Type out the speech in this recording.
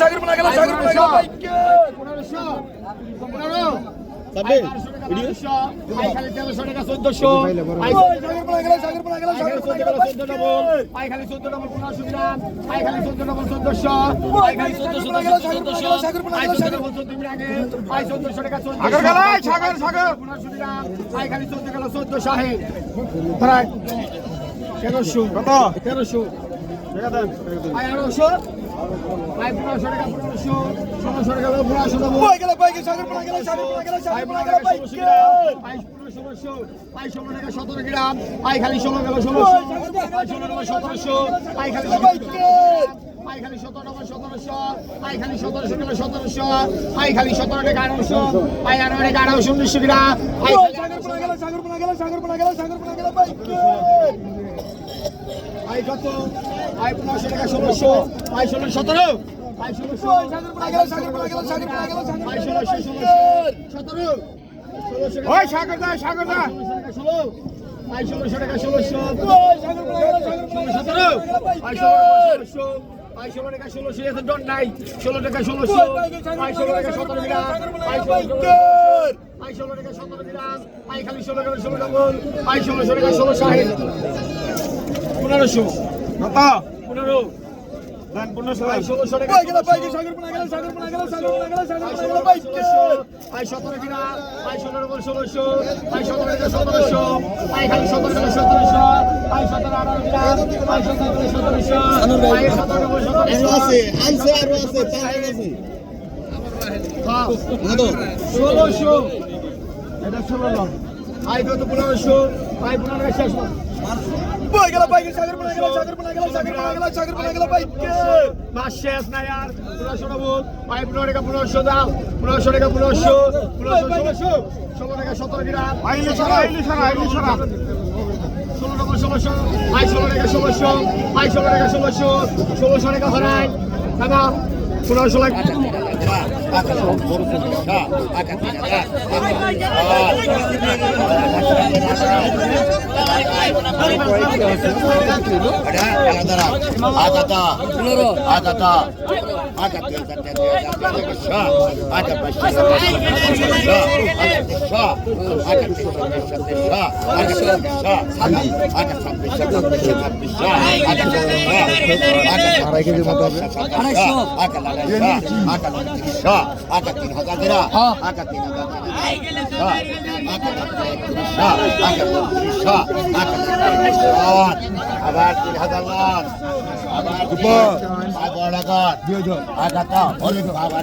সাগর বলা গেল সাগর বলা গেল। বাইকে পনেরোশো পনেরো তেরোশো টাকা বারোশো পাইখালি তেরোশো। পাইখালি গ্রাম পাইখালি পাইখালি পাইখালি সতেরো গ্রাম পাই খালি ষোলো গেল ষোলোশো সতেরোশো। পাই খালি সতেরো নম্বর সতেরোশো। পাই খালি সতেরোশো গেল সতেরোশো। পাই সতেরো টাকা আঠারোশো। পাই আঠারো টাকা আঠারোশো উনিশশো গ্রাম পাই গেল সাগর গেল সাগর গেল সাগর গেল। পাই কত পাই পনেরোশো টাকা ষোলোশো পাই ষোলো সতেরো পাই ষোলোশো পাই ষোলোশো সতেরো ওই সাগর দা সাগর দা ষোলো পাই ষোলোশো টাকা ষোলোশো সতেরো পাই ষোলোশো ষোলো টাকা ষোলোশো এত ডন নাই ষোলো টাকা ষোলোশো ষোলো টাকা সতেরো গ্রাম পাই ষোলো টাকা সতেরো গ্রাম খালি ষোলো ষোলো ডবল ষোলোশো টাকা ষোলো ষাট। পনেরোশো। কত? পনেরো। ষোলোশো টাকা সতেরো ষোলো ডবল ষোলোশো সতেরো টাকা সতেরোশো খালি সতেরো টাকা সতেরোশো সতেরো আঠারো সতেরো টাকা সতেরোশো সতেরো ডবল সতেরোশো। আছে ষোলোশো। এটা ষোলো লং। আই কত? পনেরোশো। আই পনেরো শেষ বই গেল বাইকে সাগর বলা গেল সাগর বলা গেল সাগর বলা গেল সাগর বলা গেল বাইকে মাস শেষ না পনেরো টাকা পনেরোশো দাও। পনেরোশো টাকা পনেরোশো। পনেরোশো ষোলোশো ষোলো টাকা সতেরো গ্রাম আইলি ছাড়া আইলি ছাড়া আইলি ছাড়া। ষোলো টাকা ষোলোশো। আই ষোলো টাকা ষোলোশো। আই ষোলো টাকা ষোলোশো। ষোলোশো টাকা হরাই দাদা টাকা আগাতা আগাতা আগাতে আগাতে আড়াই কেজি মতো হবে আগা তিন হাজার দিরা আগা তিন হাজার আবার তিন হাজার লাখ আবার আবার আগাতা অনেক আবার